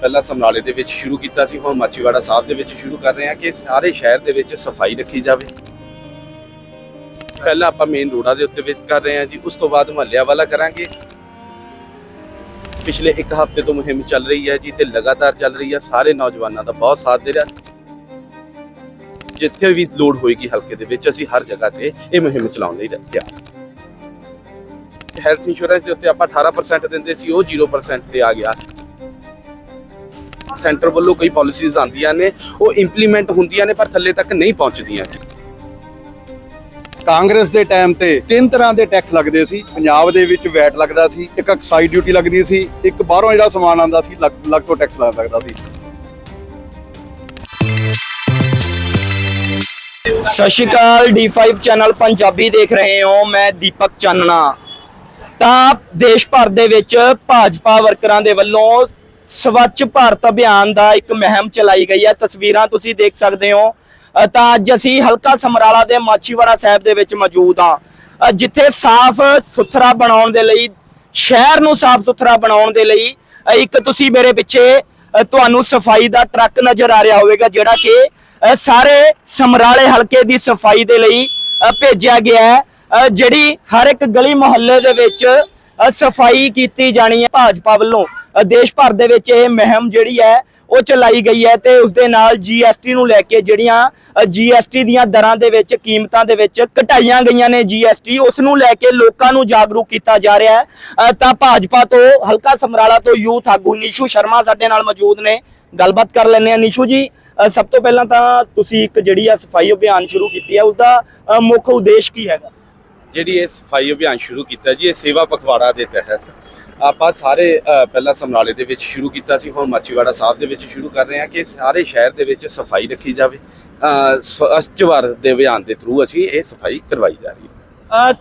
ਪਹਿਲਾਂ ਸਮਰਾਲੇ ਦੇ ਵਿੱਚ ਸ਼ੁਰੂ ਕੀਤਾ ਸੀ, ਹੁਣ ਮਾਚੀਵਾੜਾ ਸਾਹਿਬ ਦੇ ਵਿੱਚ ਸ਼ੁਰੂ ਕਰ ਰਹੇ ਹਾਂ ਕਿ ਸਾਰੇ ਸ਼ਹਿਰ ਦੇ ਵਿੱਚ ਸਫ਼ਾਈ ਰੱਖੀ ਜਾਵੇ। ਪਹਿਲਾਂ ਆਪਾਂ ਮੇਨ ਰੋਡਾਂ ਦੇ ਉੱਤੇ ਵਿੱਚ ਕਰ ਰਹੇ ਹਾਂ ਜੀ, ਉਸ ਤੋਂ ਬਾਅਦ ਮਹੱਲਿਆਂ ਵਾਲਾ ਕਰਾਂਗੇ। ਪਿਛਲੇ ਇੱਕ ਹਫ਼ਤੇ ਤੋਂ ਮੁਹਿੰਮ ਚੱਲ ਰਹੀ ਹੈ ਜੀ ਤੇ ਲਗਾਤਾਰ ਚੱਲ ਰਹੀ ਹੈ, ਸਾਰੇ ਨੌਜਵਾਨਾਂ ਦਾ ਬਹੁਤ ਸਾਥ ਦੇ ਰਿਹਾ। ਜਿੱਥੇ ਵੀ ਲੋੜ ਹੋਏਗੀ ਹਲਕੇ ਦੇ ਵਿੱਚ, ਅਸੀਂ ਹਰ ਜਗ੍ਹਾ ਤੇ ਇਹ ਮੁਹਿੰਮ ਚਲਾਉਣ ਲਈ ਰੱਖਿਆ ਹੈਲਥ ਇੰਸ਼ੋਰੈਂਸ ਦੇ ਉੱਤੇ ਆਪਾਂ 18% ਦਿੰਦੇ ਸੀ, ਉਹ 0% ਤੇ ਆ ਗਿਆ। ਸੈਂਟਰ ਵੱਲੋਂ ਕਈ ਪਾਲਿਸੀਜ਼ ਆਉਂਦੀਆਂ ਨੇ ਉਹ ਇੰਪਲੀਮੈਂਟ ਹੁੰਦੀਆਂ ਨੇ ਪਰ ਥੱਲੇ ਤੱਕ ਨਹੀਂ ਪਹੁੰਚਦੀਆਂ ਕਾਂਗਰਸ ਦੇ ਟਾਈਮ ਤੇ ਤਿੰਨ ਤਰ੍ਹਾਂ ਦੇ ਟੈਕਸ ਲੱਗਦੇ ਸੀ। ਪੰਜਾਬ ਦੇ ਵਿੱਚ ਵੈਟ ਲੱਗਦਾ ਸੀ ਇੱਕ ਐਕਸਾਈਡ ਡਿਊਟੀ ਲੱਗਦੀ ਸੀ ਇੱਕ ਬਾਹਰੋਂ ਜਿਹੜਾ ਸਮਾਨ ਆਉਂਦਾ ਸੀ ਲੱਗ ਲੱਗ ਤੋਂ ਟੈਕਸ ਲੱਗਦਾ ਸੀ। ਸਤਿ ਸ਼੍ਰੀ ਅਕਾਲ D5 ਚੈਨਲ ਪੰਜਾਬੀ ਦੇਖ ਰਹੇ ਹੋ ਮੈਂ ਦੀਪਕ ਚਾਨਣਾ। ਤਾਂ ਦੇਸ਼ ਭਰ ਦੇ ਵਿੱਚ ਭਾਜਪਾ ਵਰਕਰਾਂ ਦੇ ਵੱਲੋਂ ਸਵੱਛ ਭਾਰਤ ਅਭਿਆਨ ਦਾ ਇੱਕ ਮੁਹਿੰਮ ਚਲਾਈ ਗਈ ਹੈ। ਤਸਵੀਰਾਂ ਤੁਸੀਂ ਦੇਖ ਸਕਦੇ ਹੋ। ਤਾਂ ਅੱਜ ਅਸੀਂ ਹਲਕਾ ਸਮਰਾਲਾ ਦੇ ਮਾਛੀਵਾੜਾ ਸਾਹਿਬ ਦੇ ਵਿੱਚ ਮੌਜੂਦ ਹਾਂ। ਜਿੱਥੇ ਸਾਫ਼ ਸੁਥਰਾ ਬਣਾਉਣ ਦੇ ਲਈ, ਸ਼ਹਿਰ ਨੂੰ ਸਾਫ਼ ਸੁਥਰਾ ਬਣਾਉਣ ਦੇ ਲਈ ਇੱਕ ਤੁਸੀਂ ਮੇਰੇ ਪਿੱਛੇ ਤੁਹਾਨੂੰ ਸਫ਼ਾਈ ਦਾ ਟਰੱਕ ਨਜ਼ਰ ਆ ਰਿਹਾ ਹੋਵੇਗਾ, ਜਿਹੜਾ ਕਿ ਸਾਰੇ ਸਮਰਾਲੇ ਹਲਕੇ ਦੀ ਸਫ਼ਾਈ ਦੇ ਲਈ ਭੇਜਿਆ ਗਿਆ ਹੈ। ਜਿਹੜੀ ਹਰ ਇੱਕ ਗਲੀ ਮੁਹੱਲੇ ਦੇ ਵਿੱਚ ਸਫ਼ਾਈ ਕੀਤੀ ਜਾਣੀ ਹੈ ਭਾਜਪਾ ਵੱਲੋਂ। ਦੇਸ਼ ਭਰ ਦੇ ਵਿੱਚ ਇਹ ਮੁਹਿੰਮ ਜਿਹੜੀ ਹੈ, ਉਹ ਚਲਾਈ ਗਈ ਹੈ ਤੇ ਉਸ ਦੇ ਨਾਲ ਜੀਐਸਟੀ ਨੂੰ ਲੈ ਕੇ ਜਿਹੜੀਆਂ ਜੀਐਸਟੀ ਦੀਆਂ ਦਰਾਂ ਦੇ ਵਿੱਚ, ਕੀਮਤਾਂ ਦੇ ਵਿੱਚ ਘਟਾਈਆਂ ਗਈਆਂ ਨੇ ਜੀਐਸਟੀ ਉਸ ਨੂੰ ਲੈ ਕੇ ਲੋਕਾਂ ਨੂੰ ਜਾਗਰੂਕ ਕੀਤਾ ਜਾ ਰਿਹਾ ਹੈ। ਤਾਂ ਭਾਜਪਾ ਤੋਂ ਹਲਕਾ ਸਮਰਾਲਾ ਤੋਂ ਯੂਥ ਆਗੂ ਨੀਸ਼ੂ ਸ਼ਰਮਾ ਸਾਡੇ ਨਾਲ ਮੌਜੂਦ ਨੇ। ਗੱਲਬਾਤ ਕਰ ਲੈਂਦੇ ਆ ਨੀਸ਼ੂ ਜੀ ਸਭ ਤੋਂ ਪਹਿਲਾਂ ਤਾਂ ਤੁਸੀਂ ਇੱਕ ਜਿਹੜੀ ਆ ਸਫ਼ਾਈ ਅਭਿਆਨ ਸ਼ੁਰੂ ਕੀਤੀ ਹੈ ਉਸ ਦਾ ਮੁੱਖ ਉਦੇਸ਼ ਕੀ ਹੈਗਾ? ਜਿਹੜੀ ਇਹ ਸਫ਼ਾਈ ਅਭਿਆਨ ਸ਼ੁਰੂ ਕੀਤਾ ਜੀ, ਇਹ ਸੇਵਾ ਪਖਵਾੜਾ ਦੇ ਤਹਿਤ ਆਪਾਂ ਸਾਰੇ ਪਹਿਲਾਂ ਸਮਰਾਲੇ ਦੇ ਵਿੱਚ ਸ਼ੁਰੂ ਕੀਤਾ ਸੀ, ਹੁਣ ਮਾਚੀਵਾੜਾ ਸਾਹਿਬ ਦੇ ਵਿੱਚ ਸ਼ੁਰੂ ਕਰ ਰਹੇ ਹਾਂ ਕਿ ਸਾਰੇ ਸ਼ਹਿਰ ਦੇ ਵਿੱਚ ਸਫ਼ਾਈ ਰੱਖੀ ਜਾਵੇ। ਸਵੱਛ ਭਾਰਤ ਦੇ ਅਭਿਆਨ ਦੇ ਥਰੂ ਅਸੀਂ ਇਹ ਸਫ਼ਾਈ ਕਰਵਾਈ ਜਾ ਰਹੀ ਹੈ।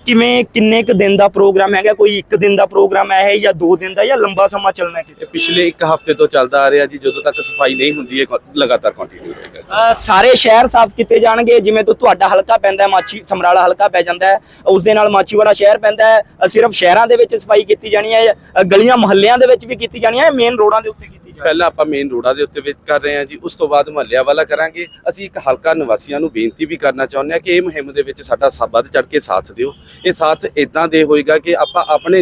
ਕਿਵੇਂ ਕਿੰਨੇ ਕੁ ਦਿਨ ਦਾ ਪ੍ਰੋਗਰਾਮ ਹੈਗਾ? ਕੋਈ ਇੱਕ ਦਿਨ ਦਾ ਪ੍ਰੋਗਰਾਮ ਹੈ ਇਹ ਜਾਂ ਦੋ ਦਿਨ ਦਾ ਜਾਂ ਲੰਬਾ ਸਮਾਂ ਚੱਲਣਾ ਹੈ ਕਿਸੇ ਪਿਛਲੇ ਇੱਕ ਹਫ਼ਤੇ ਤੋਂ ਚੱਲਦਾ ਆ ਰਿਹਾ ਜੀ ਜਦੋਂ ਤੱਕ ਸਫ਼ਾਈ ਨਹੀਂ ਹੁੰਦੀ ਇਹ ਲਗਾਤਾਰ ਕੰਟੀਨਿਊ ਰਹੇਗਾ ਸਾਰੇ ਸ਼ਹਿਰ ਸਾਫ਼ ਕੀਤੇ ਜਾਣਗੇ ਜਿਵੇਂ ਤੋਂ ਤੁਹਾਡਾ ਹਲਕਾ ਪੈਂਦਾ ਹੈ ਮਾਚੀ ਸਮਰਾਲਾ ਹਲਕਾ ਪੈ ਜਾਂਦਾ ਹੈ। ਉਸ ਦੇ ਨਾਲ ਮਾਚੀਵਾੜਾ ਸ਼ਹਿਰ ਪੈਂਦਾ ਹੈ। ਸਿਰਫ ਸ਼ਹਿਰਾਂ ਦੇ ਵਿੱਚ ਸਫ਼ਾਈ ਕੀਤੀ ਜਾਣੀ ਹੈ ਗਲੀਆਂ ਮੁਹੱਲਿਆਂ ਦੇ ਵਿੱਚ ਵੀ ਕੀਤੀ ਜਾਣੀ ਹੈ ਮੇਨ ਰੋਡਾਂ ਦੇ ਉੱਤੇ ਹੈ ਪਹਿਲਾਂ ਆਪਾਂ ਮੇਨ ਰੋਡਾਂ ਦੇ ਉੱਤੇ ਵਿੱਚ ਕਰ ਰਹੇ ਹਾਂ ਜੀ ਉਸ ਤੋਂ ਬਾਅਦ ਮਹੱਲਿਆਂ ਵਾਲਾ ਕਰਾਂਗੇ। ਅਸੀਂ ਇੱਕ ਹਲਕਾ ਨਿਵਾਸੀਆਂ ਨੂੰ ਬੇਨਤੀ ਵੀ ਕਰਨਾ ਚਾਹੁੰਦੇ ਹਾਂ ਕਿ ਇਹ ਮੁਹਿੰਮ ਦੇ ਵਿੱਚ ਸਾਡਾ ਵੱਧ ਚੜ ਕੇ ਸਾਥ ਦਿਓ। ਇਹ ਸਾਥ ਇਦਾਂ ਦੇ ਹੋਏਗਾ ਕਿ ਆਪਾਂ ਆਪਣੇ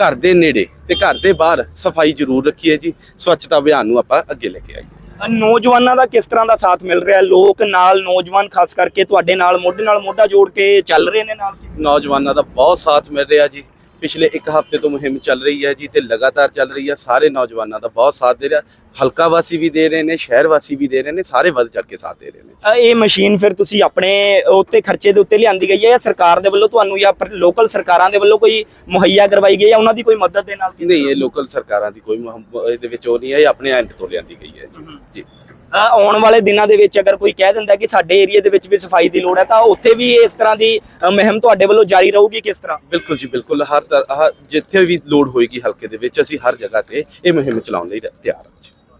ਘਰ ਦੇ ਨੇੜੇ ਤੇ ਘਰ ਦੇ ਬਾਹਰ ਸਫ਼ਾਈ ਜ਼ਰੂਰ ਰੱਖੀਏ ਜੀ। ਸਵੱਛਤਾ ਅਭਿਆਨ ਨੂੰ ਆਪਾਂ ਅੱਗੇ ਲੈ ਕੇ ਆਈਏ। ਨੌਜਵਾਨਾਂ ਦਾ ਕਿਸ ਤਰ੍ਹਾਂ ਦਾ ਸਾਥ ਮਿਲ ਰਿਹਾ? ਲੋਕ ਨਾਲ ਨੌਜਵਾਨ ਖਾਸ ਕਰਕੇ ਤੁਹਾਡੇ ਨਾਲ ਮੋਢੇ ਨਾਲ ਮੋਢਾ ਜੋੜ ਕੇ ਚੱਲ ਰਹੇ ਨੇ ਨਾਲ? ਨੌਜਵਾਨਾਂ ਦਾ ਬਹੁਤ ਸਾਥ ਮਿਲ ਰਿਹਾ ਜੀ। ਪਿਛਲੇ ਇੱਕ ਹਫ਼ਤੇ ਤੋਂ ਮੁਹਿੰਮ ਚੱਲ ਰਹੀ ਹੈ ਜੀ ਤੇ ਲਗਾਤਾਰ ਚੱਲ ਰਹੀ ਹੈ। ਸਾਰੇ ਨੌਜਵਾਨਾਂ ਦਾ ਬਹੁਤ ਸਾਥ ਦੇ ਰਿਹਾ। ਹਲਕਾ ਵਾਸੀ ਵੀ ਦੇ ਰਹੇ ਨੇ ਸ਼ਹਿਰ ਵਾਸੀ ਵੀ ਦੇ ਰਹੇ ਨੇ ਸਾਰੇ ਵੱਧ ਚੜ ਕੇ ਸਾਥ ਦੇ ਰਹੇ ਨੇ ਇਹ ਮਸ਼ੀਨ ਫਿਰ ਤੁਸੀਂ ਆਪਣੇ ਉੱਤੇ ਖਰਚੇ ਦੇ ਉੱਤੇ ਲਿਆਂਦੀ ਗਈ ਹੈ ਜਾਂ ਸਰਕਾਰ ਦੇ ਵੱਲੋਂ ਤੁਹਾਨੂੰ ਜਾਂ ਲੋਕਲ ਸਰਕਾਰਾਂ ਦੇ ਵੱਲੋਂ ਕੋਈ ਮੁਹੱਈਆ ਕਰਵਾਈ ਗਈ ਹੈ ਉਹਨਾਂ ਦੀ ਕੋਈ ਮਦਦ ਦੇ ਨਾਲ ਨਹੀਂ ਇਹ ਲੋਕਲ ਸਰਕਾਰਾਂ ਦੀ ਕੋਈ ਇਹਦੇ ਵਿੱਚ ਉਹ ਨਹੀਂ ਹੈ ਇਹ ਆਪਣੇ ਐਂਡ ਤੋਂ ਲਿਆਂਦੀ ਗਈ ਹੈ ਜੀ। ਜੀ। ਆਉਣ ਵਾਲੇ ਦਿਨਾਂ ਦੇ ਵਿੱਚ ਅਗਰ ਕੋਈ ਕਹਿ ਦਿੰਦਾ ਕਿ ਸਾਡੇ ਏਰੀਆ ਦੇ ਵਿੱਚ ਵੀ ਸਫ਼ਾਈ ਦੀ ਲੋੜ ਹੈ ਤਾਂ ਉੱਥੇ ਵੀ ਇਸ ਤਰ੍ਹਾਂ ਦੀ ਅ, ਮੁਹਿੰਮ ਤੁਹਾਡੇ ਵੱਲੋਂ ਜਾਰੀ ਰਹੂਗੀ ਕਿਸ ਤਰ੍ਹਾਂ? ਬਿਲਕੁਲ ਜੀ ਬਿਲਕੁਲ। ਹਰ ਤਰ੍ਹਾਂ ਜਿੱਥੇ ਵੀ ਲੋੜ ਹੋਏਗੀ ਹਲਕੇ ਦੇ ਵਿੱਚ ਅਸੀਂ ਹਰ ਜਗ੍ਹਾ ਤੇ ਇਹ ਮੁਹਿੰਮ ਚਲਾਉਣ ਲਈ ਤਿਆਰ ਹਾਂ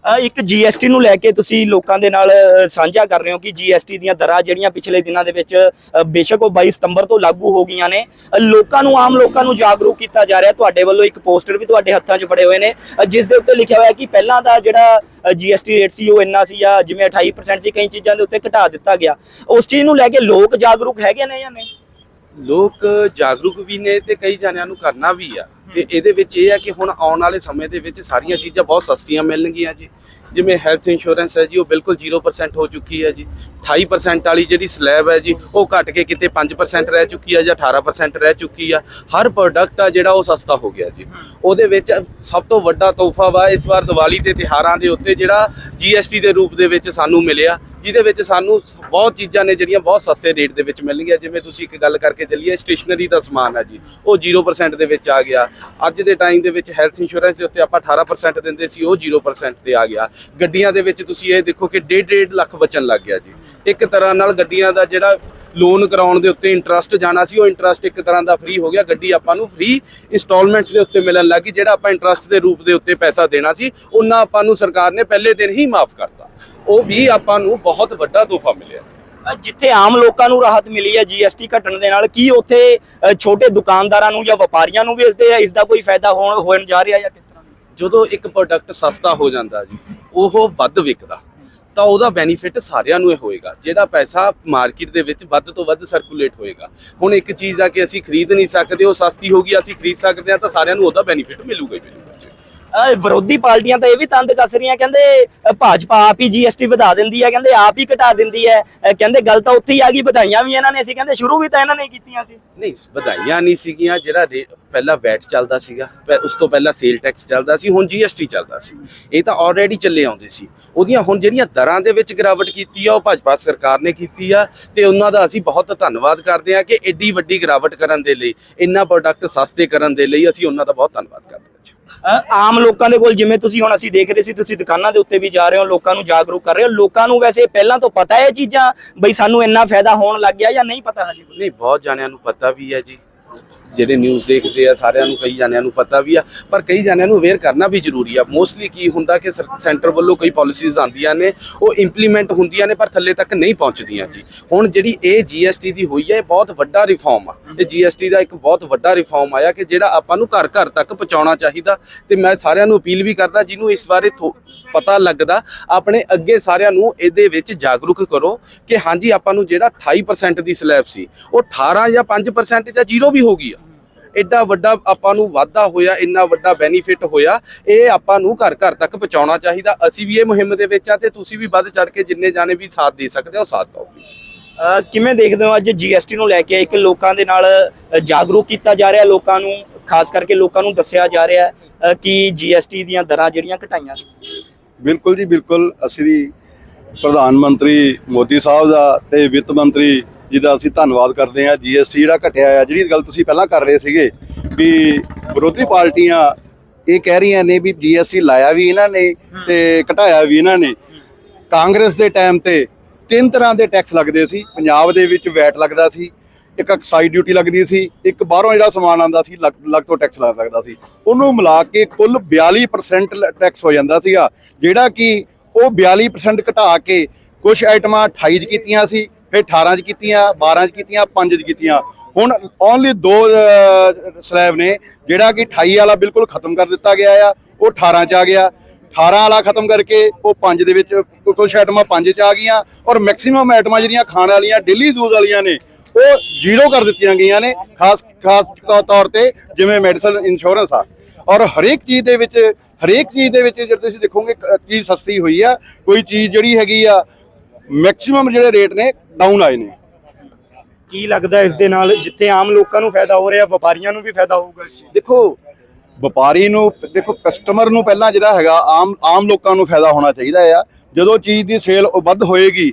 ਇੱਕ ਜੀਐਸਟੀ ਨੂੰ ਲੈ ਕੇ ਤੁਸੀਂ ਲੋਕਾਂ ਦੇ ਨਾਲ ਸਾਂਝਾ ਕਰ ਰਹੇ ਹੋ ਕਿ ਜੀਐਸਟੀ ਦੀਆਂ ਦਰਾਂ ਜਿਹੜੀਆਂ ਪਿਛਲੇ ਦਿਨਾਂ ਦੇ ਵਿੱਚ ਬੇਸ਼ੱਕ ਉਹ 22 ਸਤੰਬਰ ਤੋਂ ਲਾਗੂ ਹੋ ਗਈਆਂ ਨੇ। ਲੋਕਾਂ ਨੂੰ, ਆਮ ਲੋਕਾਂ ਨੂੰ ਜਾਗਰੂਕ ਕੀਤਾ ਜਾ ਰਿਹਾ, ਤੁਹਾਡੇ ਵੱਲੋਂ ਇੱਕ ਪੋਸਟਰ ਵੀ ਤੁਹਾਡੇ ਹੱਥਾਂ 'ਚ ਫੜੇ ਹੋਏ ਨੇ। ਜਿਸ ਦੇ ਉੱਤੇ ਲਿਖਿਆ ਹੋਇਆ ਕਿ ਪਹਿਲਾਂ ਦਾ ਜਿਹੜਾ ਜੀਐਸਟੀ ਰੇਟ ਸੀ ਉਹ ਇੰਨਾ ਸੀ ਜਾਂ ਜਿਵੇਂ 28% ਸੀ, ਕਈ ਚੀਜ਼ਾਂ ਦੇ ਉੱਤੇ ਘਟਾ ਦਿੱਤਾ ਗਿਆ। ਉਸ ਚੀਜ਼ ਨੂੰ ਲੈ ਕੇ ਲੋਕ ਜਾਗਰੂਕ ਹੈਗੇ ਨੇ ਜਾਂ ਨਹੀਂ? ਲੋਕ ਜਾਗਰੂਕ ਵੀ ਨੇ ਤੇ ਕਈ ਜਣਿਆਂ ਨੂੰ ਕਰਨਾ ਵੀ ਆ। ਤੇ ਇਹਦੇ ਵਿੱਚ ਇਹ ਆ ਕਿ ਹੁਣ ਆਉਣ ਵਾਲੇ ਸਮੇਂ ਦੇ ਵਿੱਚ ਸਾਰੀਆਂ ਚੀਜ਼ਾਂ ਬਹੁਤ ਸਸਤੀਆਂ ਮਿਲਣਗੀਆਂ ਜੀ। ਜਿਵੇਂ ਹੈਲਥ ਇੰਸ਼ੋਰੈਂਸ ਹੈ ਜੀ ਉਹ ਬਿਲਕੁਲ 0% ਹੋ ਚੁੱਕੀ ਹੈ ਜੀ। 28% ਵਾਲੀ ਜਿਹੜੀ ਸਲੈਬ ਹੈ ਜੀ ਉਹ ਘਟ ਕੇ ਕਿਤੇ 5% ਰਹਿ ਚੁੱਕੀ ਆ ਜਾਂ 18% ਰਹਿ ਚੁੱਕੀ ਆ। ਹਰ ਪ੍ਰੋਡਕਟ ਆ ਜਿਹੜਾ ਉਹ ਸਸਤਾ ਹੋ ਗਿਆ ਜੀ। ਉਹਦੇ ਵਿੱਚ ਸਭ ਤੋਂ ਵੱਡਾ ਤੋਹਫਾ ਵਾ ਇਸ ਵਾਰ ਦੀਵਾਲੀ ਤੇ ਤਿਹਾਰਾਂ ਦੇ ਉੱਤੇ ਜਿਹੜਾ GST ਦੇ ਰੂਪ ਦੇ ਵਿੱਚ ਸਾਨੂੰ ਮਿਲਿਆ। ਜਿਹਦੇ ਵਿੱਚ ਸਾਨੂੰ ਬਹੁਤ ਚੀਜ਼ਾਂ ਨੇ ਜਿਹੜੀਆਂ ਬਹੁਤ ਸਸਤੇ ਰੇਟ ਦੇ ਵਿੱਚ ਮਿਲਣਗੀਆਂ, ਜਿਵੇਂ ਤੁਸੀਂ ਇੱਕ ਗੱਲ ਕਰਕੇ ਚੱਲੀਏ, ਸਟੇਸ਼ਨਰੀ ਦਾ ਸਮਾਨ ਹੈ ਜੀ, ਉਹ 0% ਦੇ ਵਿੱਚ ਆ ਗਿਆ। ਅੱਜ ਦੇ ਟਾਈਮ ਦੇ ਵਿੱਚ ਹੈਲਥ ਇੰਸ਼ੋਰੈਂਸ ਦੇ ਉੱਤੇ ਆਪਾਂ 18% ਦਿੰਦੇ ਸੀ, ਉਹ 0% ਤੇ ਆ ਗਿਆ। ਗੱਡੀਆਂ ਦੇ ਵਿੱਚ ਤੁਸੀਂ ਇਹ ਦੇਖੋ ਕਿ 1.5 ਲੱਖ ਬਚਣ ਲੱਗ ਗਿਆ ਜੀ। ਇੱਕ ਤਰ੍ਹਾਂ ਨਾਲ ਗੱਡੀਆਂ ਦਾ ਜਿਹੜਾ ਲੋਨ ਕਰਾਉਣ ਦੇ ਉੱਤੇ ਇੰਟਰਸਟ ਜਾਣਾ ਸੀ ਉਹ ਇੰਟਰਸਟ ਇੱਕ ਤਰ੍ਹਾਂ ਦਾ ਫ੍ਰੀ ਹੋ ਗਿਆ ਗੱਡੀ ਆਪਾਂ ਨੂੰ ਫ੍ਰੀ ਇਨਸਟਾਲਮੈਂਟਸ ਦੇ ਉੱਤੇ ਮਿਲਣ ਲੱਗੀ ਜਿਹੜਾ ਆਪਾਂ ਇੰਟਰਸਟ ਦੇ ਰੂਪ ਦੇ ਉੱਤੇ ਪੈਸਾ ਦੇਣਾ ਸੀ ਉਹਨਾਂ ਆਪਾਂ ਨੂੰ ਸਰਕਾਰ ਨੇ ਪਹਿਲੇ ਦਿਨ ਹੀ ਮਾਫ ਕਰਤਾ। ਉਹ ਵੀ ਆਪਾਂ ਨੂੰ ਬਹੁਤ ਵੱਡਾ ਤੋਹਫਾ ਮਿਲਿਆ। ਜਿੱਥੇ ਆਮ ਲੋਕਾਂ ਨੂੰ ਰਾਹਤ ਮਿਲੀ ਹੈ ਜੀਐਸਟੀ ਘਟਣ ਦੇ ਨਾਲ ਕੀ ਉੱਥੇ ਛੋਟੇ ਦੁਕਾਨਦਾਰਾਂ ਨੂੰ ਜਾਂ ਵਪਾਰੀਆਂ ਨੂੰ ਵੀ ਇਸ ਦੇ ਇਸ ਦਾ ਕੋਈ ਫਾਇਦਾ ਹੋਣ ਹੋਣ ਜਾ ਰਿਹਾ ਜਾਂ ਕਿਸ ਤਰ੍ਹਾਂ? ਜਦੋਂ ਇੱਕ ਪ੍ਰੋਡਕਟ ਸਸਤਾ ਹੋ ਜਾਂਦਾ ਜੀ ਉਹ ਵੱਧ ਵਿਕਦਾ। ਤਾਂ ਉਹਦਾ ਬੈਨੀਫਿਟ ਸਾਰਿਆਂ ਨੂੰ ਹੀ ਹੋਏਗਾ, ਜਿਹੜਾ ਪੈਸਾ ਮਾਰਕੀਟ ਦੇ ਵਿੱਚ ਵੱਧ ਤੋਂ ਵੱਧ ਸਰਕੂਲੇਟ ਹੋਏਗਾ। ਹੁਣ ਇੱਕ ਚੀਜ਼ ਆ ਕਿ ਅਸੀਂ ਖਰੀਦ ਨਹੀਂ ਸਕਦੇ, ਉਹ ਸਸਤੀ ਹੋ ਗਈ, ਅਸੀਂ ਖਰੀਦ ਸਕਦੇ ਹਾਂ, ਤਾਂ ਸਾਰਿਆਂ ਨੂੰ ਉਹਦਾ ਬੈਨੀਫਿਟ ਮਿਲੂਗਾ ਹੀ ਮਿਲੂਗਾ। ਵਿਰੋਧੀ ਪਾਰਟੀਆਂ ਤਾਂ ਇਹ ਵੀ ਤੰਦ ਕੱਸ ਰਹੀਆਂ, ਕਹਿੰਦੇ ਭਾਜਪਾ ਆਪ ਹੀ ਜੀਐਸਟੀ ਵਧਾ ਦਿੰਦੀ ਹੈ, ਕਹਿੰਦੇ ਆਪ ਹੀ ਘਟਾ ਦਿੰਦੀ ਹੈ। ਕਹਿੰਦੇ ਗੱਲ ਤਾਂ ਉੱਥੇ ਹੀ ਆ ਗਈ, ਵਧਾਈਆਂ ਵੀ ਇਹਨਾਂ ਨੇ ਅਸੀਂ, ਕਹਿੰਦੇ ਸ਼ੁਰੂ ਵੀ ਤਾਂ ਇਹਨਾਂ ਨੇ ਕੀਤੀਆਂ ਸੀ। ਨਹੀਂ, ਵਧਾਈਆਂ ਨਹੀਂ ਸੀਗੀਆਂ, ਜਿਹੜਾ ਪਹਿਲਾਂ ਵੈਟ ਚੱਲਦਾ ਸੀਗਾ ਉਸ ਤੋਂ ਪਹਿਲਾਂ ਸੇਲ ਟੈਕਸ ਚੱਲਦਾ ਸੀ, ਹੁਣ ਜੀਐਸਟੀ ਚੱਲਦਾ ਸੀ। ਇਹ ਤਾਂ ਆਲਰੇਡੀ ਚੱਲੇ ਆਉਂਦੇ ਸੀ। ਉਹਦੀਆਂ ਹੁਣ ਜਿਹੜੀਆਂ ਦਰਾਂ ਦੇ ਵਿੱਚ ਗਿਰਾਵਟ ਕੀਤੀ ਆ, ਉਹ ਭਾਜਪਾ ਸਰਕਾਰ ਨੇ ਕੀਤੀ ਆ, ਤੇ ਉਹਨਾਂ ਦਾ ਅਸੀਂ ਬਹੁਤ ਧੰਨਵਾਦ ਕਰਦੇ ਆ ਕਿ ਐਡੀ ਵੱਡੀ ਗਿਰਾਵਟ ਕਰਨ ਦੇ ਲਈ, ਇੰਨਾ ਪ੍ਰੋਡਕਟ ਸਸਤੇ ਕਰਨ ਦੇ ਲਈ ਅਸੀਂ ਉਹਨਾਂ ਦਾ ਬਹੁਤ ਧੰਨਵਾਦ ਕਰਦੇ ਆਮ ਲੋਕਾਂ ਦੇ ਕੋਲ ਜਿਵੇਂ ਤੁਸੀਂ ਹੁਣ ਅਸੀਂ ਦੇਖ ਰਹੇ ਸੀ, ਤੁਸੀਂ ਦੁਕਾਨਾਂ ਦੇ ਉੱਤੇ ਵੀ ਜਾ ਰਹੇ ਹੋ, ਲੋਕਾਂ ਨੂੰ ਜਾਗਰੂਕ ਕਰ ਰਹੇ ਹੋ। ਲੋਕਾਂ ਨੂੰ ਵੈਸੇ ਪਹਿਲਾਂ ਤੋਂ ਪਤਾ ਹੈ ਚੀਜ਼ਾਂ, ਬਈ ਸਾਨੂੰ ਇੰਨਾ ਫਾਇਦਾ ਹੋਣ ਲੱਗ ਗਿਆ ਜਾਂ ਨਹੀਂ ਪਤਾ ਹਜੇ? ਨਹੀਂ, ਬਹੁਤ ਜਾਣਿਆਂ ਨੂੰ ਪਤਾ ਵੀ ਹੈ ਜੀ। ਜਿਹੜੇ ਨਿਊਜ਼ ਦੇਖਦੇ ਆ, ਸਾਰਿਆਂ ਨੂੰ, ਕਈ ਜਾਣਿਆਂ ਨੂੰ ਪਤਾ ਵੀ ਆ, ਪਰ ਕਈ ਜਾਣਿਆਂ ਨੂੰ ਅਵੇਅਰ ਕਰਨਾ ਵੀ ਜ਼ਰੂਰੀ ਆ। ਮੋਸਟਲੀ ਕੀ ਹੁੰਦਾ ਕਿ ਸੈਂਟਰ ਵੱਲੋਂ ਕਈ ਪਾਲਿਸੀਜ਼ ਆਉਂਦੀਆਂ ਨੇ, ਉਹ ਇੰਪਲੀਮੈਂਟ ਹੁੰਦੀਆਂ ਨੇ, ਪਰ ਥੱਲੇ ਤੱਕ ਨਹੀਂ ਪਹੁੰਚਦੀਆਂ ਜੀ। ਹੁਣ ਜਿਹੜੀ ਇਹ ਜੀਐਸਟੀ ਦੀ ਹੋਈ ਹੈ ਇਹ ਬਹੁਤ ਵੱਡਾ ਰਿਫਾਰਮ ਆ। ਇਹ ਜੀਐਸਟੀ ਦਾ ਇੱਕ ਬਹੁਤ ਵੱਡਾ ਰਿਫਾਰਮ ਆਇਆ ਕਿ ਜਿਹੜਾ ਆਪਾਂ ਨੂੰ ਘਰ ਘਰ ਤੱਕ ਪਹੁੰਚਾਉਣਾ ਚਾਹੀਦਾ। ਤੇ ਮੈਂ ਸਾਰਿਆਂ ਨੂੰ ਅਪੀਲ ਵੀ ਕਰਦਾ, ਜਿਹਨੂੰ ਇਸ ਬਾਰੇ ਪਤਾ ਲੱਗਦਾ, ਆਪਣੇ ਅੱਗੇ ਸਾਰਿਆਂ ਨੂੰ ਇਹਦੇ ਵਿੱਚ ਜਾਗਰੂਕ ਕਰੋ ਕਿ ਹਾਂਜੀ, ਆਪਾਂ ਨੂੰ ਜਿਹੜਾ 28% ਦੀ ਸਲੈਬ ਸੀ, ਉਹ 18 ਜਾਂ 5% ਜਾਂ ਜੀਰੋ ਵੀ ਹੋ ਗਈ ਆ। ਐਡਾ ਵੱਡਾ ਆਪਾਂ ਨੂੰ ਵਾਧਾ ਹੋਇਆ, ਇੰਨਾ ਵੱਡਾ ਬੈਨੀਫਿਟ ਹੋਇਆ, ਇਹ ਆਪਾਂ ਨੂੰ ਘਰ ਘਰ ਤੱਕ ਪਹੁੰਚਾਉਣਾ ਚਾਹੀਦਾ। ਅਸੀਂ ਵੀ ਇਹ ਮੁਹਿੰਮ ਦੇ ਵਿੱਚ ਆ ਤੇ ਤੁਸੀਂ ਵੀ ਵੱਧ ਚੜ ਕੇ ਜਿੰਨੇ ਜਾਣੇ ਵੀ ਸਾਥ ਦੇ ਸਕਦੇ ਹੋ ਸਾਥ ਦਿਓ। ਕਿਵੇਂ ਦੇਖਦੇ ਹੋ ਅੱਜ ਜੀਐਸਟੀ ਨੂੰ ਲੈ ਕੇ ਇੱਕ ਲੋਕਾਂ ਦੇ ਨਾਲ ਜਾਗਰੂਕ ਕੀਤਾ ਜਾ ਰਿਹਾ ਲੋਕਾਂ ਨੂੰ, ਖਾਸ ਕਰਕੇ ਲੋਕਾਂ ਨੂੰ ਦੱਸਿਆ ਜਾ ਰਿਹਾ ਅਹ ਕਿ ਜੀਐਸਟੀ ਦੀਆਂ ਦਰਾਂ ਜਿਹੜੀਆਂ ਘਟਾਈਆਂ ਬਿਲਕੁਲ ਜੀ, ਬਿਲਕੁਲ। ਅਸੀਂ ਪ੍ਰਧਾਨ ਮੰਤਰੀ ਮੋਦੀ ਸਾਹਿਬ ਦਾ ਤੇ ਵਿੱਤ ਮੰਤਰੀ ਜੀ ਦਾ ਅਸੀਂ ਧੰਨਵਾਦ ਕਰਦੇ ਹਾਂ। ਜੀਐਸਟੀ ਜਿਹੜਾ ਘਟਿਆ ਆ, ਜਿਹੜੀ ਗੱਲ ਤੁਸੀਂ ਪਹਿਲਾਂ ਕਰ ਰਹੇ ਸੀਗੇ ਵੀ ਵਿਰੋਧੀ ਪਾਰਟੀਆਂ ਇਹ ਕਹਿ ਰਹੀਆਂ ਨੇ ਵੀ ਜੀਐਸਟੀ ਲਾਇਆ ਵੀ ਇਹਨਾਂ ਨੇ ਤੇ ਘਟਾਇਆ ਵੀ ਇਹਨਾਂ ਨੇ। ਕਾਂਗਰਸ ਦੇ ਟਾਈਮ ਤੇ ਤਿੰਨ ਤਰ੍ਹਾਂ ਦੇ ਟੈਕਸ ਲੱਗਦੇ ਸੀ। ਪੰਜਾਬ ਦੇ ਵਿੱਚ ਵੈਟ ਲੱਗਦਾ ਸੀ। ਇੱਕ ਐਕਸਾਈਡ ਡਿਊਟੀ ਲੱਗਦੀ ਸੀ, ਇੱਕ ਬਾਹਰੋਂ ਜਿਹੜਾ ਸਮਾਨ ਆਉਂਦਾ ਸੀ, ਲੱਗ ਲੱਗ ਤੋਂ ਟੈਕਸ ਲੱਗ ਸਕਦਾ ਸੀ। ਉਹਨੂੰ ਮਿਲਾ ਕੇ ਕੁੱਲ 42% ਲ- ਟੈਕਸ ਹੋ ਜਾਂਦਾ ਸੀਗਾ, ਜਿਹੜਾ ਕਿ ਉਹ 42% ਘਟਾ ਕੇ ਕੁਝ ਆਈਟਮਾਂ 28 ਚ ਕੀਤੀਆਂ ਸੀ, ਫਿਰ 18 ਚ ਕੀਤੀਆਂ 12 ਚ ਕੀਤੀਆਂ 5 ਚ ਕੀਤੀਆਂ। ਹੁਣ ਓਨਲੀ ਦੋ ਸਲੈਬ ਨੇ, ਜਿਹੜਾ ਕਿ 28 ਵਾਲਾ ਬਿਲਕੁਲ ਖਤਮ ਕਰ ਦਿੱਤਾ ਗਿਆ ਆ, ਉਹ 18 ਚ ਆ ਗਿਆ। 18 ਵਾਲਾ ਖਤਮ ਕਰਕੇ ਉਹ 5 ਦੇ ਵਿੱਚ ਕੁਝ ਆਈਟਮਾਂ 5 ਚ ਆ ਗਈਆਂ, ਔਰ ਮੈਕਸਿਮਮ ਆਈਟਮਾਂ ਜਿਹੜੀਆਂ ਖਾਣ ਵਾਲੀਆਂ ਡੇਲੀ ਯੂਜ਼ ਵਾਲੀਆਂ ਨੇ ਉਹ ਜ਼ੀਰੋ ਕਰ ਦਿੱਤੀਆਂ ਗਈਆਂ ਨੇ ਖਾਸ ਖਾਸ ਤੌਰ ਤੇ ਜਿਵੇਂ ਮੈਡੀਸਨ ਇੰਸ਼ੋਰੈਂਸ ਆ। ਔਰ ਹਰੇਕ ਚੀਜ਼ ਦੇ ਵਿੱਚ ਹਰੇਕ ਚੀਜ਼ ਦੇ ਵਿੱਚ ਜੇ ਤੁਸੀਂ ਦੇਖੋਗੇ ਚੀਜ਼ ਸਸਤੀ ਹੋਈ ਆ ਕੋਈ ਚੀਜ਼ ਜਿਹੜੀ ਹੈਗੀ ਆ ਮੈਕਸਿਮਮ ਜਿਹੜੇ ਰੇਟ ਨੇ ਡਾਊਨ ਆਏ ਨੇ। ਕੀ ਲੱਗਦਾ ਇਸ ਦੇ ਨਾਲ ਜਿੱਥੇ ਆਮ ਲੋਕਾਂ ਨੂੰ ਫਾਇਦਾ ਹੋ ਰਿਹਾ ਵਪਾਰੀਆਂ ਨੂੰ ਵੀ ਫਾਇਦਾ ਹੋਊਗਾ ਦੇਖੋ ਵਪਾਰੀ ਨੂੰ ਦੇਖੋ ਕਸਟਮਰ ਨੂੰ ਪਹਿਲਾਂ ਜਿਹੜਾ ਹੈਗਾ ਆਮ ਆਮ ਲੋਕਾਂ ਨੂੰ ਫਾਇਦਾ ਹੋਣਾ ਚਾਹੀਦਾ ਆ। ਜਦੋਂ ਚੀਜ਼ ਦੀ ਸੇਲ ਵੱਧ ਹੋਏਗੀ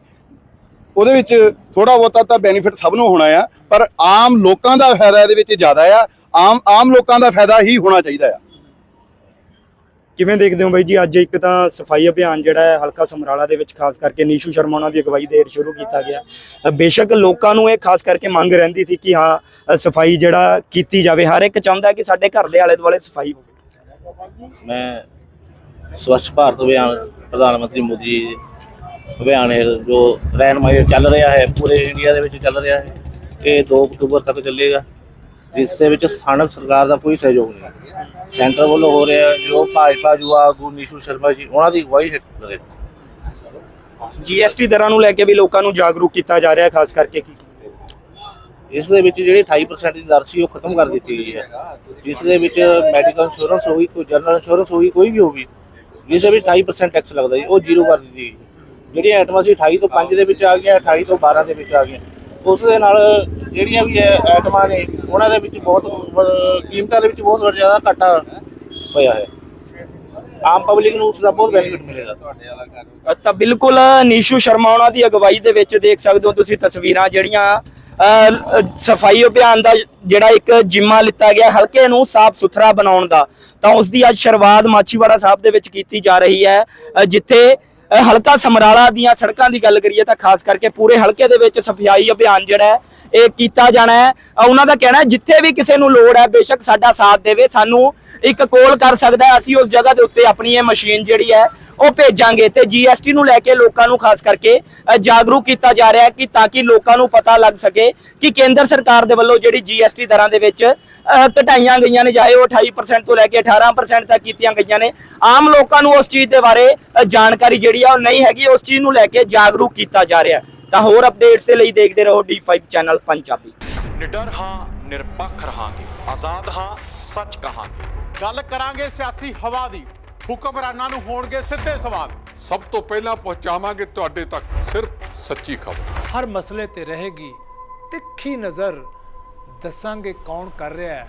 ਉਹਦੇ ਵਿੱਚ ਥੋੜਾ ਬਹੁਤਾ ਤਾਂ ਬੈਨੀਫਿਟ ਸਭ ਨੂੰ ਹੋਣਾ ਆ ਪਰ ਆਮ ਲੋਕਾਂ ਦਾ ਫਾਇਦਾ ਇਹਦੇ ਵਿੱਚ ਜ਼ਿਆਦਾ ਆ ਆਮ ਆਮ ਲੋਕਾਂ ਦਾ ਫਾਇਦਾ ਹੀ ਹੋਣਾ ਚਾਹੀਦਾ ਆ। ਕਿਵੇਂ ਦੇਖਦੇ ਹੋ ਬਾਈ ਜੀ ਅੱਜ ਇੱਕ ਤਾਂ ਸਫ਼ਾਈ ਅਭਿਆਨ ਜਿਹੜਾ ਹੈ ਹਲਕਾ ਸਮਰਾਲਾ ਦੇ ਵਿੱਚ ਖਾਸ ਕਰਕੇ ਨੀਸ਼ੂ ਸ਼ਰਮਾ ਉਹਨਾਂ ਦੀ ਅਗਵਾਈ ਦੇ ਹੇਠ ਸ਼ੁਰੂ ਕੀਤਾ ਗਿਆ। ਬੇਸ਼ੱਕ ਲੋਕਾਂ ਨੂੰ ਇਹ ਖਾਸ ਕਰਕੇ ਮੰਗ ਰਹਿੰਦੀ ਸੀ ਕਿ ਹਾਂ ਸਫ਼ਾਈ ਜਿਹੜਾ ਕੀਤੀ ਜਾਵੇ। ਹਰ ਇੱਕ ਚਾਹੁੰਦਾ ਕਿ ਸਾਡੇ ਘਰ ਦੇ ਆਲੇ ਦੁਆਲੇ ਸਫ਼ਾਈ ਹੋਵੇ। ਮੈਂ ਸਵੱਛ ਭਾਰਤ ਅਭਿਆਨ ਪ੍ਰਧਾਨ ਮੰਤਰੀ ਮੋਦੀ ਹੈ ਜੋ ਰੈਨਮਾਈ ਚੱਲ ਰਿਹਾ ਹੈ ਪੂਰੇ ਇੰਡੀਆ ਦੇ ਵਿੱਚ ਚੱਲ ਰਿਹਾ ਹੈ ਇਹ 2 ਅਕਤੂਬਰ ਤੱਕ ਚੱਲੇਗਾ। ਜਿਸ ਦੇ ਵਿੱਚ ਸਥਾਨਕ ਸਰਕਾਰ ਦਾ ਕੋਈ ਸਹਿਯੋਗ ਨਹੀਂ ਸੈਂਟਰ ਵੱਲੋਂ ਹੋ ਰਿਹਾ ਜੋ ਭਾਜਪਾ ਯੁਵਾ ਆਗੂ ਨੀਸ਼ੂ ਸ਼ਰਮਾ ਜੀ ਉਹਨਾਂ ਦੀ ਅਗਵਾਈ ਹੇਠ ਰਿਹਾ ਜੀਐਸਟੀ ਦਰਾਂ ਨੂੰ ਲੈ ਕੇ ਵੀ ਲੋਕਾਂ ਨੂੰ ਜਾਗਰੂਕ ਕੀਤਾ ਜਾ ਰਿਹਾ ਹੈ ਖਾਸ ਕਰਕੇ ਕੀ? ਇਸ ਦੇ ਵਿੱਚ ਜਿਹੜੀ 28% ਦੀ ਦਰ ਸੀ ਉਹ ਖਤਮ ਕਰ ਦਿੱਤੀ ਗਈ ਹੈ। ਜਿਸ ਦੇ ਵਿੱਚ ਮੈਡੀਕਲ ਇੰਸ਼ੋਰੈਂਸ ਹੋਈ ਕੋਈ ਜਨਰਲ ਇੰਸ਼ੋਰੈਂਸ ਹੋਈ ਕੋਈ ਵੀ ਹੋਗੀ ਜਿਸ ਦੇ ਵਿੱਚ 28% ਟੈਕਸ ਲੱਗਦਾ ਜੀ ਉਹ ਜ਼ੀਰੋ ਕਰ ਦਿੱਤੀ ਗਈ ਜਿਹੜੀਆਂ ਆਈਟਮਾਂ ਸੀ 28 ਤੋਂ 5 ਦੇ ਵਿੱਚ ਆ ਗਈਆਂ 28 ਤੋਂ 12 ਦੇ ਵਿੱਚ ਆ ਗਈਆਂ। ਉਸ ਦੇ ਨਾਲ ਜਿਹੜੀਆਂ ਵੀ ਆਈਟਮਾਂ ਨੇ, ਉਹਨਾਂ ਦੇ ਵਿੱਚ ਬਹੁਤ ਕੀਮਤਾਂ ਦੇ ਵਿੱਚ ਬਹੁਤ ਜ਼ਿਆਦਾ ਘਾਟਾ ਹੋਇਆ ਹੈ। ਆਮ ਪਬਲਿਕ ਨੂੰ ਉਸ ਦਾ ਬਹੁਤ ਬੈਨੀਫਿਟ ਮਿਲੇਗਾ। ਤਾਂ ਬਿਲਕੁਲ, ਨੀਸ਼ੂ ਸ਼ਰਮਾ ਉਹਨਾਂ ਦੀ ਅਗਵਾਈ ਦੇ ਵਿੱਚ ਦੇਖ ਸਕਦੇ ਹੋ ਤੁਸੀਂ ਤਸਵੀਰਾਂ ਜਿਹੜੀਆਂ ਸਫ਼ਾਈ ਅਭਿਆਨ ਦਾ ਜਿਹੜਾ ਇੱਕ ਜਿੰਮਾ ਲਿੱਤਾ ਗਿਆ ਹਲਕੇ ਨੂੰ ਸਾਫ਼ ਸੁਥਰਾ ਬਣਾਉਣ ਦਾ। ਤਾਂ ਉਸ ਦੀ ਅੱਜ ਸ਼ੁਰੂਆਤ ਮਾਚੀਵਾੜਾ ਸਾਹਿਬ ਦੇ ਵਿੱਚ ਕੀਤੀ ਜਾ ਰਹੀ ਹੈ ਜਿੱਥੇ ਹਲਕਾ ਸਮਰਾਲਾ ਦੀਆਂ ਸੜਕਾਂ ਦੀ ਗੱਲ ਕਰੀਏ ਤਾਂ ਖਾਸ ਕਰਕੇ ਪੂਰੇ ਹਲਕੇ ਦੇ ਵਿੱਚ ਸਫ਼ਾਈ ਅਭਿਆਨ ਜਿਹੜਾ ਹੈ, ਇਹ ਕੀਤਾ ਜਾਣਾ ਹੈ। ਉਹਨਾਂ ਦਾ ਕਹਿਣਾ ਜਿੱਥੇ ਵੀ ਕਿਸੇ ਨੂੰ ਲੋੜ ਹੈ, ਬੇਸ਼ੱਕ ਸਾਡਾ ਸਾਥ ਦੇਵੇ, ਸਾਨੂੰ ਇੱਕ ਕੋਲ ਕਰ ਸਕਦਾ ਹੈ। ਅਸੀਂ ਉਸ ਜਗ੍ਹਾ ਦੇ ਉੱਤੇ ਆਪਣੀ ਇਹ ਮਸ਼ੀਨ ਜਿਹੜੀ ਹੈ, ਉਹ ਭੇਜਾਂਗੇ ਤੇ ਜੀਐਸਟੀ ਨੂੰ ਲੈ ਕੇ ਲੋਕਾਂ ਨੂੰ ਖਾਸ ਕਰਕੇ ਜਾਗਰੂਕ ਕੀਤਾ ਜਾ ਰਿਹਾ ਹੈ ਕਿ ਤਾਂ ਕਿ ਲੋਕਾਂ ਨੂੰ ਪਤਾ ਲੱਗ ਸਕੇ ਕਿ ਕੇਂਦਰ ਸਰਕਾਰ ਦੇ ਵੱਲੋਂ ਜਿਹੜੀ ਜੀਐਸਟੀ ਦਰਾਂ ਦੇ ਵਿੱਚ ਘਟਾਈਆਂ ਗਈਆਂ ਨੇ, ਚਾਹੇ ਉਹ 28% ਤੋਂ ਲੈ ਕੇ 18% ਤੱਕ ਕੀਤੀਆਂ ਗਈਆਂ ਨੇ। ਆਮ ਲੋਕਾਂ ਨੂੰ ਉਸ ਚੀਜ਼ ਦੇ ਬਾਰੇ ਜਾਣਕਾਰੀ ਜਿਹੜੀ ਆ ਉਹ ਨਹੀਂ ਹੈਗੀ ਉਸ ਚੀਜ਼ ਨੂੰ ਲੈ ਕੇ ਜਾਗਰੂਕ ਕੀਤਾ ਜਾ ਰਿਹਾ। ਤਾਂ ਹੋਰ ਅਪਡੇਟਸ ਦੇ ਲਈ ਦੇਖਦੇ ਰਹੋ D5 ਚੈਨਲ ਪੰਜਾਬੀ। ਨਿਡਰ ਹਾਂ ਨਿਰਪੱਖ ਰਹਾਂਗੇ। ਆਜ਼ਾਦ ਹਾਂ ਸੱਚ ਕਹਾਂਗੇ। ਗੱਲ ਕਰਾਂਗੇ ਸਿਆਸੀ ਹਵਾ ਦੀ। ਹੁਕਮਰਾਨਾਂ ਨੂੰ ਹੋਣਗੇ ਸਿੱਧੇ ਸਵਾਲ। ਸਭ ਤੋਂ ਪਹਿਲਾਂ ਪਹੁੰਚਾਵਾਂਗੇ ਤੁਹਾਡੇ ਤੱਕ ਸਿਰਫ ਸੱਚੀ ਖਬਰ। ਹਰ ਮਸਲੇ ਤੇ ਰਹੇਗੀ ਤਿੱਖੀ ਨਜ਼ਰ। ਦੱਸਾਂਗੇ ਕੌਣ ਕਰ ਰਿਹਾ ਹੈ।